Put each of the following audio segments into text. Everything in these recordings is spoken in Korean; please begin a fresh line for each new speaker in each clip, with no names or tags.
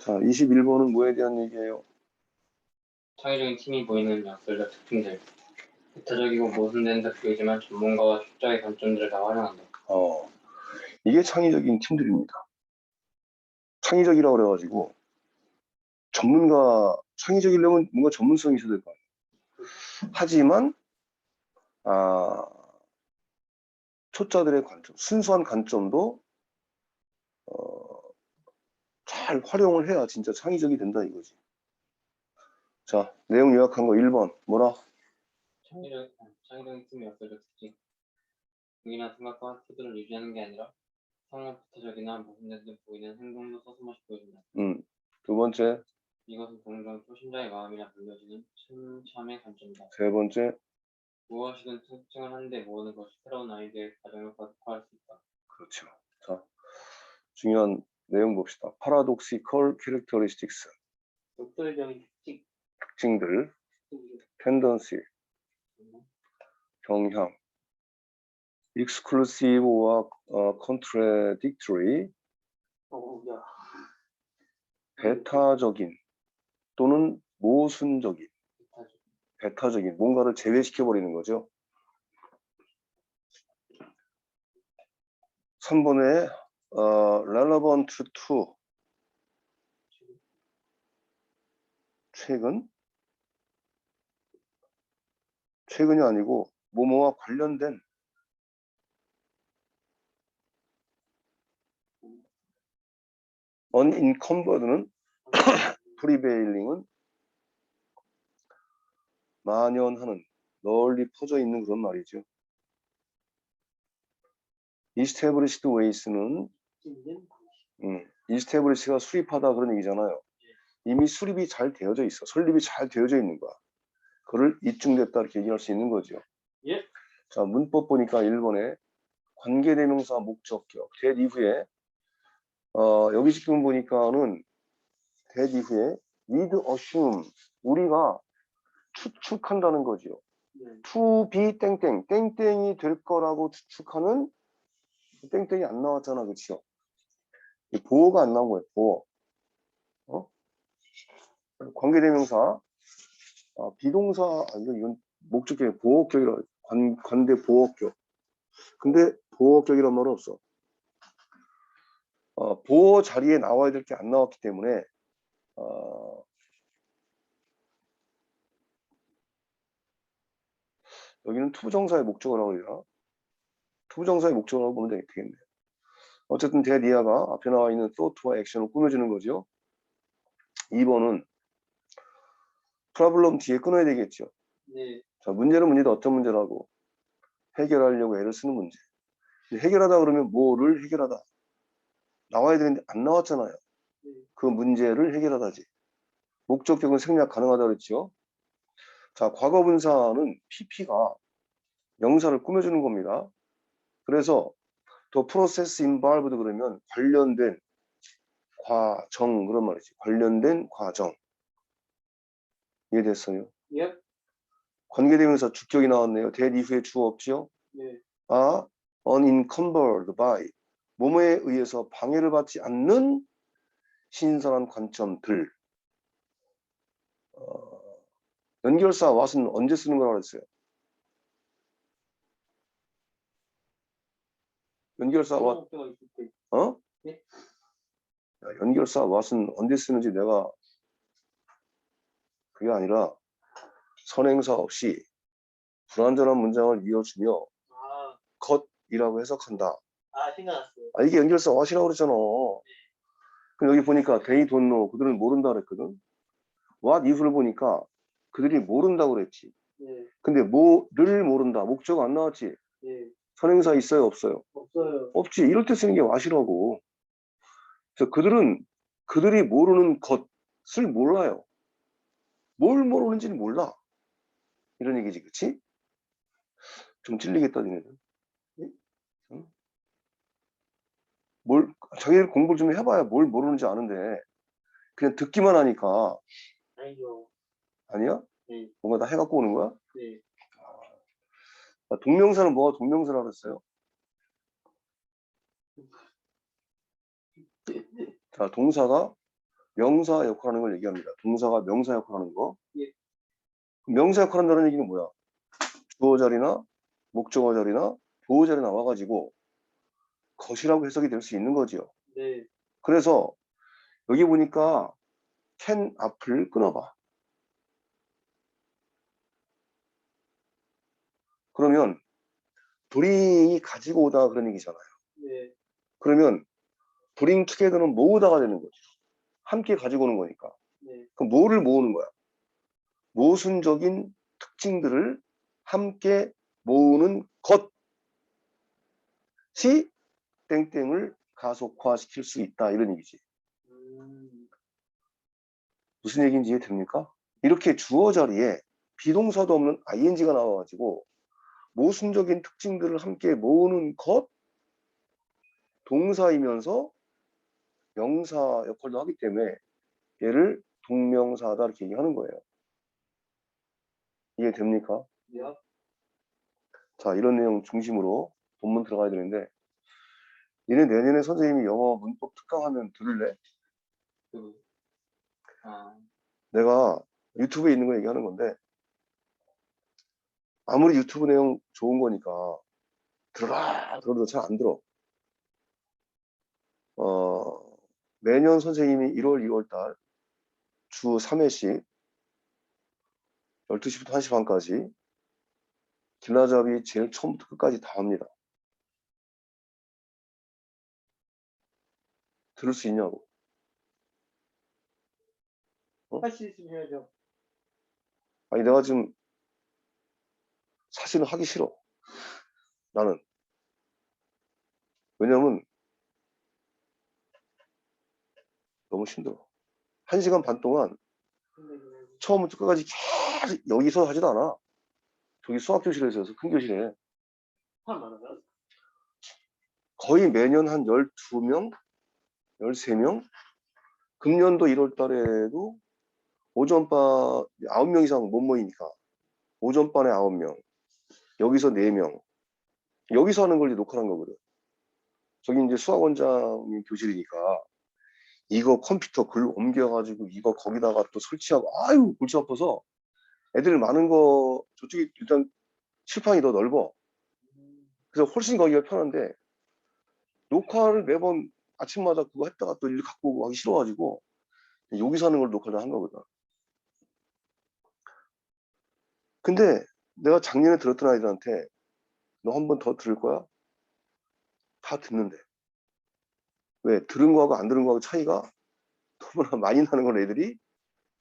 자, 21번은 뭐에 대한 얘기예요?
창의적인 팀이 보이는 약들과 특징들. 대타적이고 모순된 덕후이지만 전문가와 학자의 관점들을 다 활용한다.
어, 이게 창의적인 팀들입니다. 창의적이라고 그래가지고 전문가 창의적이려면 뭔가 전문성이 있어야 될 거 아니에요. 하지만 아, 초짜들의 관점, 순수한 관점도 어, 잘 활용을 해야 진짜 창의적이 된다 이거지. 자, 내용 요약한 거 1번 뭐라?
창의적, 창의적인 팀의 약들과 특징. 동일한 생각과 태도를 유지하는 게 아니라 상업 대타적이나 모순된 듯 보이는 행동도 서슴없이 보여준다.
음, 두 번째,
이것은 종종 초심자의 마음이라 불려지는 참참의 관점이다.
세 번째,
무엇이든 특징을 하는데 모으는 것이 새로운 아이디어의 과정을 거듭할 수 있다.
그렇죠. 자, 중요한 내용 봅시다. Paradoxical characteristics,
독설적인 특징.
특징들, tendency, 경향, exclusive와 어, contradictory,
어, 야.
배타적인 또는 모순적인. 배타적인 뭔가를 제외시켜 버리는 거죠. 3번에 어, relevant to 최근 최근이 아니고 뭐뭐와 관련된 unencumbered는 prevailing은 만연하는 널리 퍼져 있는 그런 말이죠. established ways는 음, 이스테블리시가 수립하다 그런 얘기잖아요. 이미 수립이 잘 되어져 있어. 설립이 잘 되어져 있는 거야. 그를 입증됐다 이렇게 얘기할 수 있는 거죠.
예.
자, 문법 보니까 1번에 관계대명사 목적격 대 이후에 어, 여기 지금 보니까는 대 이후에 with assume 우리가 추측한다는 거지요.
네.
to be 땡땡 땡땡이 될 거라고 추측하는 땡땡이 안 나왔잖아, 그치요? 이 보호가 안 나온 거예요, 보호. 어? 관계대명사, 아, 비동사, 아, 이건 목적격, 보호격이라, 관, 관대 보호격. 근데 보호격이란 말은 없어. 어, 보호 자리에 나와야 될 게 안 나왔기 때문에, 어, 여기는 투부정사의 목적어라고 그러나? 투부정사의 목적어라고 보면 되겠네요. 어쨌든 대리아가 앞에 나와 있는 thought와 액션을 꾸며주는 거죠. 2번은 프로블럼 뒤에 끊어야 되겠죠.
네.
자, 문제는 문제도 어떤 문제라고 해결하려고 애를 쓰는 문제. 해결하다 그러면 뭐를 해결하다 나와야 되는데 안 나왔잖아요.
네.
그 문제를 해결하다지. 목적격은 생략 가능하다 그랬죠. 자, 과거 분사는 PP가 명사를 꾸며주는 겁니다. 그래서 더 프로세스 인발브드 그러면 관련된 과정 그런 말이지. 관련된 과정. 이해됐어요?
예.
관계대명사 주격이 나왔네요. 대 이후에 주어 없지요?
네.
아, unencumbered by 뭐뭐에 의해서 방해를 받지 않는 신선한 관점들. 어, 연결사 what은 언제 쓰는 거라고 그랬어요? 연결사
때.
어?
네.
야, 연결사 what은 언제 쓰는지 내가 그게 아니라 선행사 없이 불완전한 문장을 이어주며
아,
컷이라고 해석한다.
아 생각났어요.
아 이게 연결사 what이라고 그랬잖아. 그럼 여기 보니까 they don't know 그들은 모른다 그랬거든. what 이후를 보니까 그들이 모른다고 그랬지.
네.
근데 뭐를 모른다. 목적 안 나왔지.
네.
선행사 있어요 없어요?
없어요.
없지. 이럴 때 쓰는 게 what이라고. 그래서 그들은 그들이 모르는 것을 몰라요. 뭘 모르는지는 몰라. 이런 얘기지, 그치? 좀 찔리겠다, 니네들. 응? 뭘, 자기들 공부를 좀 해봐야 뭘 모르는지 아는데, 그냥 듣기만 하니까,
아니죠.
아니야?
네.
뭔가 다 해갖고 오는 거야?
네.
아, 동명사는 뭐가 동명사라 그랬어요? 자, 동사가 명사 역할하는 걸 얘기합니다. 동사가 명사 역할하는 거.
예.
명사 역할한다는 얘기는 뭐야? 주어 자리나 목적어 자리나 보호 자리 나와가지고 것이라고 해석이 될 수 있는 거지요.
네.
그래서 여기 보니까 can 앞을 끊어봐. 그러면 bring이 가지고 오다 그런 얘기잖아요.
네.
그러면 bring together는 모으다가 되는 거죠. 함께 가지고 오는 거니까.
네.
그럼 뭐를 모으는 거야? 모순적인 특징들을 함께 모으는 것이 땡땡을 가속화시킬 수 있다 이런 얘기지.
음.
무슨 얘기인지 이해됩니까? 이렇게 주어 자리에 비동사도 없는 ing가 나와가지고 모순적인 특징들을 함께 모으는 것 동사이면서 명사 역할도 하기 때문에 얘를 동명사다 이렇게 얘기하는 거예요. 이해됩니까?
네.
자 이런 내용 중심으로 본문 들어가야 되는데 니네 내년에 선생님이 영어 문법 특강하면 들을래?
그. 아.
내가 유튜브에 있는 거 얘기하는 건데 아무리 유튜브 내용 좋은 거니까 들어라 들어도 잘 안 들어. 어, 매년 선생님이 1월, 2월 달 주 3회씩 12시부터 1시 반까지 길라잡이 제일 처음부터 끝까지 다 합니다. 들을 수 있냐고.
할수 있으면 해야죠.
아니 내가 지금 사실은 하기 싫어. 나는. 왜냐면 너무 힘들어. 한 시간 반 동안 처음부터 끝까지 계속 여기서 하지도 않아. 저기 수학교실에서 해서 큰 교실에? 거의 매년 한 12명, 13명, 금년도 1월 달에도 오전반 9명 이상 못 모이니까 오전반에 9명, 여기서 4명, 여기서 하는 걸 이제 녹화한 거거든. 저기 이제 수학원장님 교실이니까 이거 컴퓨터 글 옮겨가지고 이거 거기다가 또 설치하고 아유 골치 아파서 애들 많은 거 저쪽이 일단 칠판이 더 넓어. 그래서 훨씬 거기가 편한데 녹화를 매번 아침마다 그거 했다가 또 일 갖고 오고 하기 싫어가지고 여기서 하는 걸 녹화를 한 거거든. 근데 내가 작년에 들었던 아이들한테 너 한 번 더 들을 거야? 다 듣는데. 왜? 들은 거하고 안 들은 거하고 차이가 너무나 많이 나는 걸 애들이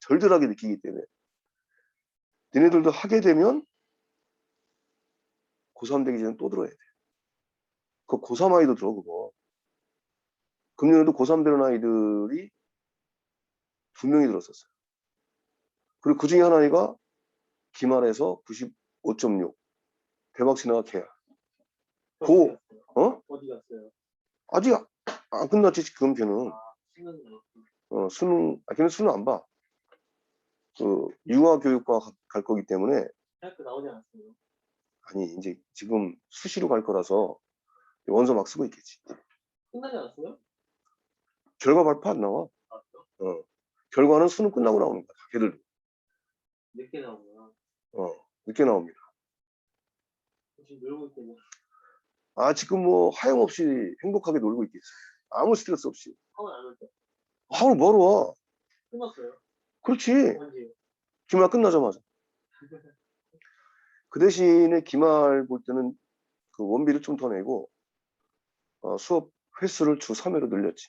절절하게 느끼기 때문에. 니네들도 하게 되면 고3 되기 전에 또 들어야 돼. 그 고3 아이도 들어, 그거. 금년에도 고3 되는 아이들이 두 명이 들었었어요. 그리고 그 중에 한 아이가 기말에서 95.6. 대박 신화가 걔야. 고, 어?
어디 갔어요?
아직 안- 안 끝났지, 지금 걔는.
아.
어, 수능, 아, 걔는 수능 안 봐. 그, 융화교육과 가- 갈 거기 때문에,
대학교 나오지 않았어요?
아니, 이제 지금 수시로 갈 거라서 원서 막 쓰고 있겠지.
끝나지 않았어요?
결과 발표 안 나와.
아?
어. 결과는 수능 끝나고 나오는 거야, 걔들.
늦게 나오구나.
어, 늦게 나옵니다.
있겠네.
아, 지금 뭐, 하염없이 행복하게 놀고 있겠어요. 아무 스트레스 없이. 하루 멀어 와.
끝났어요.
그렇지. 기말 끝나자마자. 그 대신에 기말 볼 때는 그 원비를 좀 더 내고, 어, 수업 횟수를 주 3회로 늘렸지.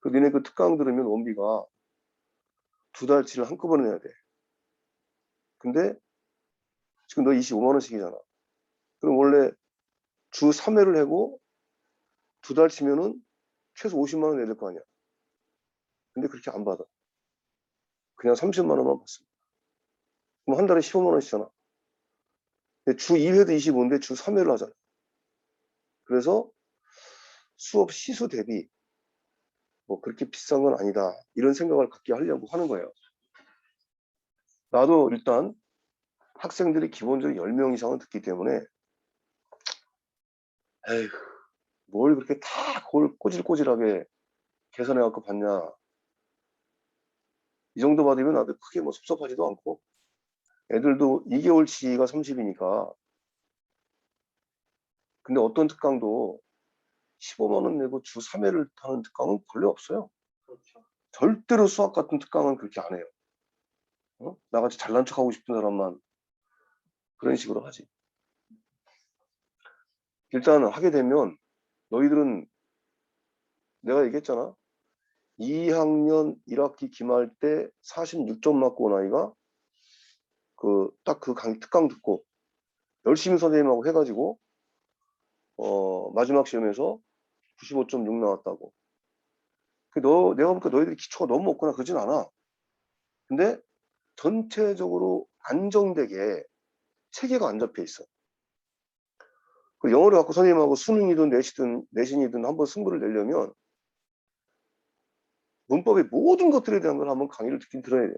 그 니네 그 특강 들으면 원비가 두 달치를 한꺼번에 내야 돼. 근데 지금 너 25만 원씩이잖아. 그럼 원래 주 3회를 하고 두 달 치면은 최소 50만 원 내야 될 거 아니야. 근데 그렇게 안 받아. 그냥 30만 원만 받습니다. 그럼 한 달에 15만원씩이잖아. 근데 주 2회도 25인데 주 3회를 하잖아. 그래서 수업 시수 대비 뭐 그렇게 비싼 건 아니다. 이런 생각을 갖게 하려고 하는 거예요. 나도 일단 학생들이 기본적으로 10명 이상은 듣기 때문에 에휴, 뭘 그렇게 다 골- 꼬질꼬질하게 계산해갖고 받냐. 이 정도 받으면 나도 크게 뭐 섭섭하지도 않고 애들도 2개월치가 30이니까 근데 어떤 특강도 15만 원 내고 주 3회를 타는 특강은 본래 없어요.
그렇죠.
절대로 수학 같은 특강은 그렇게 안 해요. 어? 나같이 잘난 척하고 싶은 사람만 그런 식으로 하지. 일단 하게 되면 너희들은 내가 얘기했잖아. 2학년 1학기 기말 때 46점 맞고 온 아이가 그 딱 그 강 특강 듣고 열심히 선생님하고 해가지고 어 마지막 시험에서 95.6 나왔다고. 그너 내가 보니까 너희들이 기초가 너무 없거나 그러진 않아. 근데 전체적으로 안정되게 체계가 안 잡혀 있어. 그 영어를 갖고 선생님하고 수능이든 내시든 내신이든 한번 승부를 내려면 문법의 모든 것들에 대한 걸 한번 강의를 듣긴 들어야 돼요.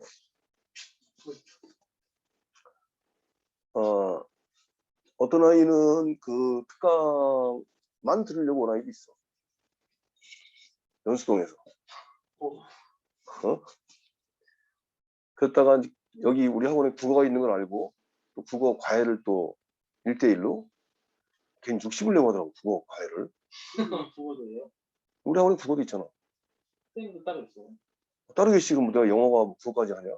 어, 어떤 아이는 그 특강만 들으려고 온 아이도 있어. 연수동에서.
오.
어? 그랬다가 여기 우리 학원에 국어가 있는 걸 알고 또 국어 과외를 또 1대1로 걔는 60을 내고 하더라고 국어 과외를.
부모도예요.
우리 학원에 국어도 있잖아.
선생님도 따로 있어요.
따르게 지금 내가 영어가 뭐 국어까지 하냐?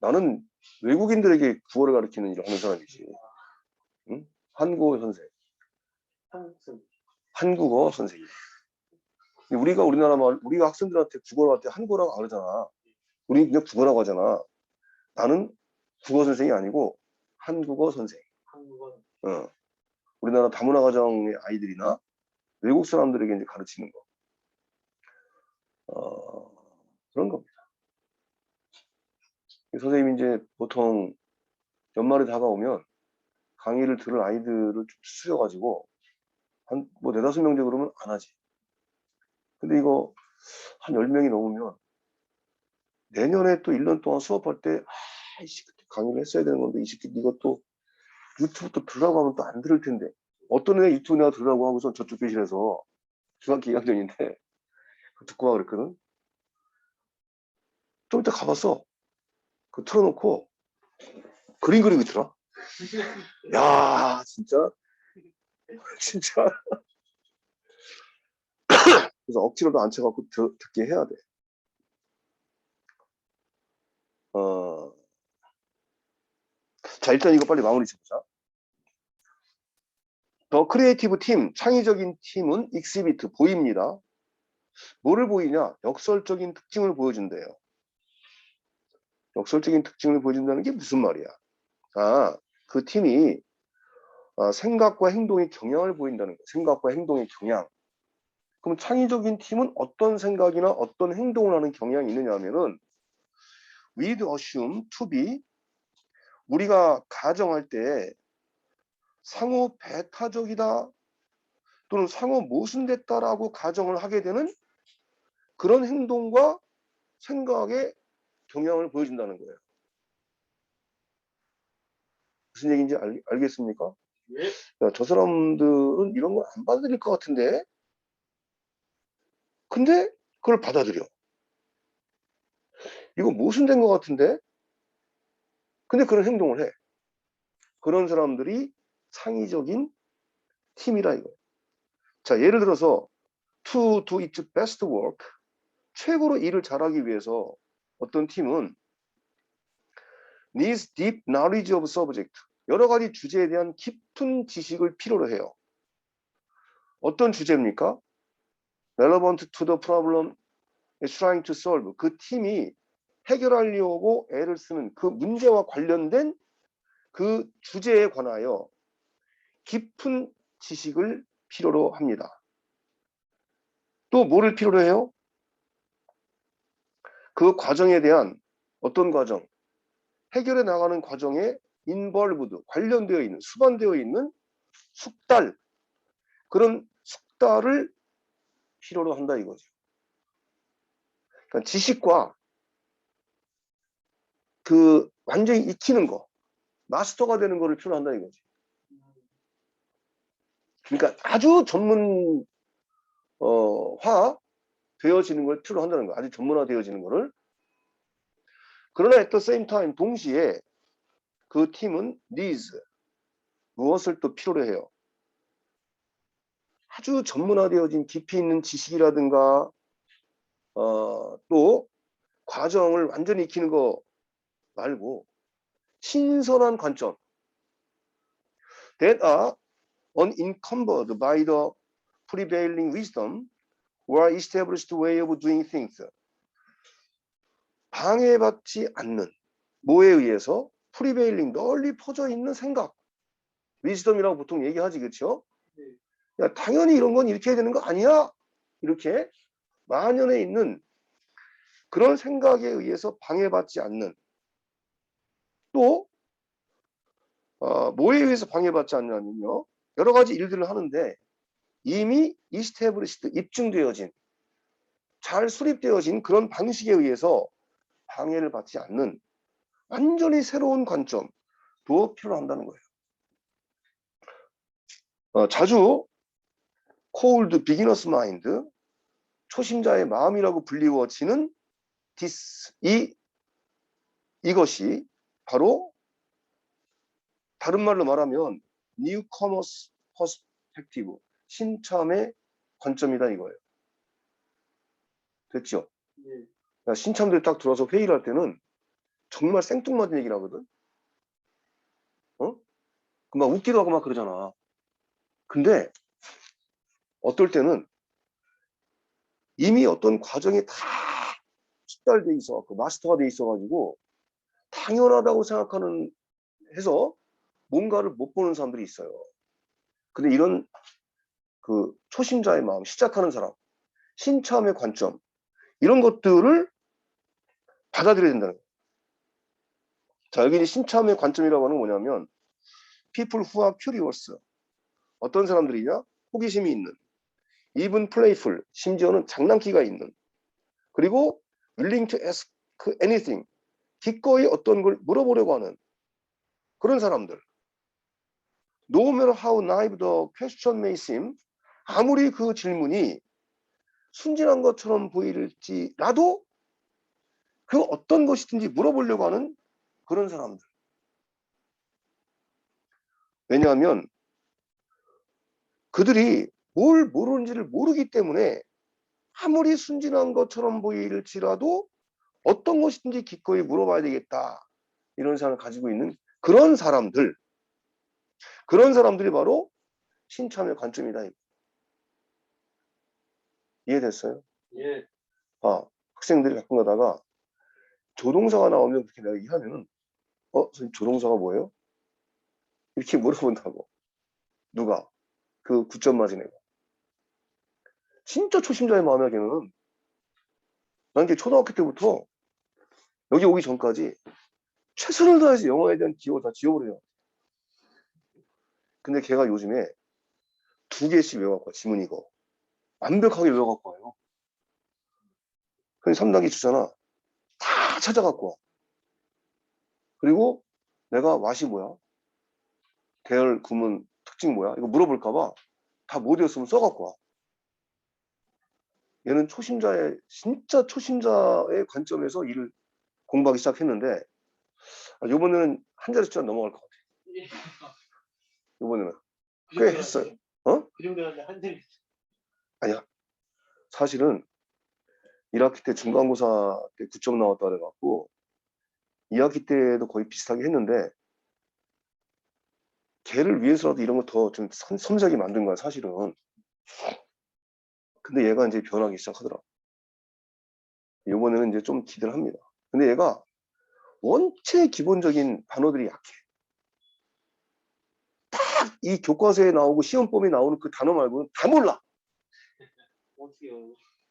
나는 외국인들에게 국어를 가르치는 일을 하는 사람이지. 응? 한국어 선생.
한국
한국어 선생님 우리가 우리나라 말 우리가 학생들한테 국어를 할 때 한국어라고 안 그러잖아 우리 그냥 국어라고 하잖아 나는 국어 선생이 아니고 한국어 선생
한국어
어. 우리나라 다문화 가정의 아이들이나 외국 사람들에게 이제 가르치는 거. 어, 그런 겁니다. 이 선생님이 이제 보통 연말에 다가오면 강의를 들을 아이들을 좀 추려가지고 한 뭐 네다섯 명 되고 그러면 안 하지. 근데 이거 한 10명이 넘으면 내년에 또 1년 동안 수업할 때 아 이씨 그때 강의를 했어야 되는 건데 이 새끼 이것도 유튜브 또 들으라고 하면 또 안 들을 텐데. 어떤 애 유튜브 내가 들으라고 하고서 저쪽 교실에서 중학교 2학년인데 듣고 와 그랬거든. 좀 이따 가봤어. 그 틀어놓고 그림 그리고 있더라. 야 진짜. 진짜. 그래서 억지로도 앉혀갖고 드- 듣게 해야 돼 어. 자 일단 이거 빨리 마무리 짓자 더 크리에이티브 팀, 창의적인 팀은 익시비트 보입니다. 뭐를 보이냐? 역설적인 특징을 보여준대요. 역설적인 특징을 보여준다는 게 무슨 말이야? 아, 그 팀이 아, 생각과 행동의 경향을 보인다는 거예요. 생각과 행동의 경향. 그럼 창의적인 팀은 어떤 생각이나 어떤 행동을 하는 경향이 있느냐 하면은 we'd assume to be 우리가 가정할 때 상호 배타적이다 또는 상호 모순됐다라고 가정을 하게 되는 그런 행동과 생각의 경향을 보여준다는 거예요. 무슨 얘기인지 알, 알겠습니까?
예.
야, 저 사람들은 이런 걸 안 받아들일 것 같은데? 근데 그걸 받아들여. 이거 모순된 것 같은데? 근데 그런 행동을 해. 그런 사람들이 창의적인 팀이라 이거예요. 자, 예를 들어서 to do its best work 최고로 일을 잘하기 위해서 어떤 팀은 needs deep knowledge of subject 여러 가지 주제에 대한 깊은 지식을 필요로 해요. 어떤 주제입니까? relevant to the problem trying to solve 그 팀이 해결하려고 애를 쓰는 그 문제와 관련된 그 주제에 관하여 깊은 지식을 필요로 합니다. 또 뭐를 필요로 해요? 그 과정에 대한 어떤 과정, 해결해 나가는 과정에 인벌브드, 관련되어 있는, 수반되어 있는 숙달, 그런 숙달을 필요로 한다 이거죠. 그러니까 지식과 그 완전히 익히는 거, 마스터가 되는 거를 필요로 한다 이거지. 그러니까 아주 전문 어, 화 되어지는 걸 필요로 한다는 거야. 아주 전문화 되어지는 거를. 그러나 at the same time 동시에 그 팀은 needs 무엇을 또 필요로 해요? 아주 전문화되어진 깊이 있는 지식이라든가 어, 또 과정을 완전히 익히는 거 말고 신선한 관점 that are unencumbered by the prevailing wisdom or established way of doing things. 방해받지 않는 뭐에 의해서 프리베일링 널리 퍼져 있는 생각 위즈덤이라고 보통 얘기하지 그렇죠? 야 당연히 이런 건 이렇게 해야 되는 거 아니야? 이렇게 만연해 있는 그런 생각에 의해서 방해받지 않는 또 어, 뭐에 의해서 방해받지 않냐면요 여러 가지 일들을 하는데 이미 이스테브리시드 입증되어진 잘 수립되어진 그런 방식에 의해서 방해를 받지 않는 완전히 새로운 관점도 필요한다는 거예요. 어, 자주 cold beginner's mind 초심자의 마음이라고 불리워지는 this 이 이것이 바로 다른 말로 말하면 newcomer's perspective 신참의 관점이다 이거예요. 됐죠?
네.
신참들 딱 들어와서 회의를 할 때는 정말 생뚱맞은 얘기를 하거든. 어? 그막 웃기도 하고 막 그러잖아. 근데 어떨 때는 이미 어떤 과정이 다 숙달돼 있어, 그 마스터가 돼 있어가지고 당연하다고 생각하는 해서 뭔가를 못 보는 사람들이 있어요. 근데 이런 그 초심자의 마음, 시작하는 사람, 신참의 관점 이런 것들을 받아들여야 된다는 거예요. 자, 여기 신참의 관점이라고 하는 건 뭐냐면 people who are curious 어떤 사람들이냐? 호기심이 있는 even playful 심지어는 장난기가 있는 그리고 willing to ask anything 기꺼이 어떤 걸 물어보려고 하는 그런 사람들 no matter how naive the question may seem 아무리 그 질문이 순진한 것처럼 보일지라도 그 어떤 것이든지 물어보려고 하는 그런 사람들. 왜냐하면 그들이 뭘 모르는지를 모르기 때문에 아무리 순진한 것처럼 보일지라도 어떤 것이든지 기꺼이 물어봐야 되겠다. 이런 생각을 가지고 있는 그런 사람들. 그런 사람들이 바로 신참의 관점이다. 이해됐어요?
예.
아, 학생들이 가끔 가다가 조동사가 나오면 그렇게 내가 얘기하면은 어, 선생님 조동사가 뭐예요? 이렇게 물어본다고. 누가? 그 9점 맞은 애가. 진짜 초심자의 마음이야, 걔는. 난 걔 초등학교 때부터 여기 오기 전까지 최선을 다해서 영어에 대한 기억을 다 지워버려요. 근데 걔가 요즘에 두 개씩 외워갖고 와, 지문 이거. 완벽하게 외워갖고 와요. 그럼 3단계 주잖아. 다 찾아갖고 와. 그리고 내가 맛이 뭐야? 대열 구문 특징 뭐야? 이거 물어볼까봐 다 못 외웠으면 써갖고 와. 얘는 초심자의, 진짜 초심자의 관점에서 일을 공부하기 시작했는데, 아, 요번에는 한 자리 숫자 넘어갈 것 같아.
예.
요번에는. 그꽤 했어요. 어?
그 정도는 한 대.
사실은 1학기 때 중간고사 때 9점 나왔다 그래갖고 2학기 때도 거의 비슷하게 했는데 걔를 위해서라도 이런 거 더 좀 섬세하게 만든 거야 사실은 근데 얘가 이제 변하기 시작하더라 이번에는 이제 좀 기대를 합니다 근데 얘가 원체 기본적인 단어들이 약해 딱 이 교과서에 나오고 시험범위 나오는 그 단어 말고는 다 몰라?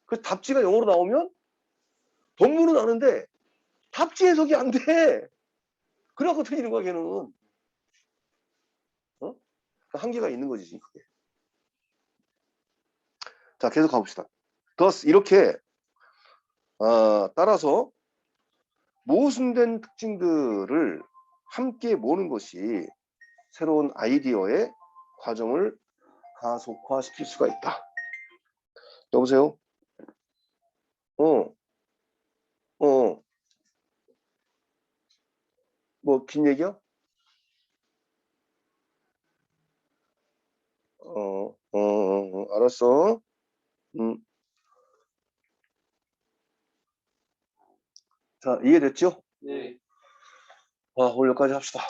그 답지가 영어로 나오면 본문은 아는데 답지 해석이 안 돼. 그래갖고 틀리는 거야 걔는. 어? 그 한계가 있는 거지 그게. 자 계속 가봅시다. thus 이렇게 어, 따라서 모순된 특징들을 함께 모는 것이 새로운 아이디어의 과정을 가속화시킬 수가 있다. 여보세요? 어, 어, 뭐 긴 얘기야? 어 어, 어, 어, 알았어. 음. 자, 이해됐죠?
네.
아, 오늘 여기까지 합시다.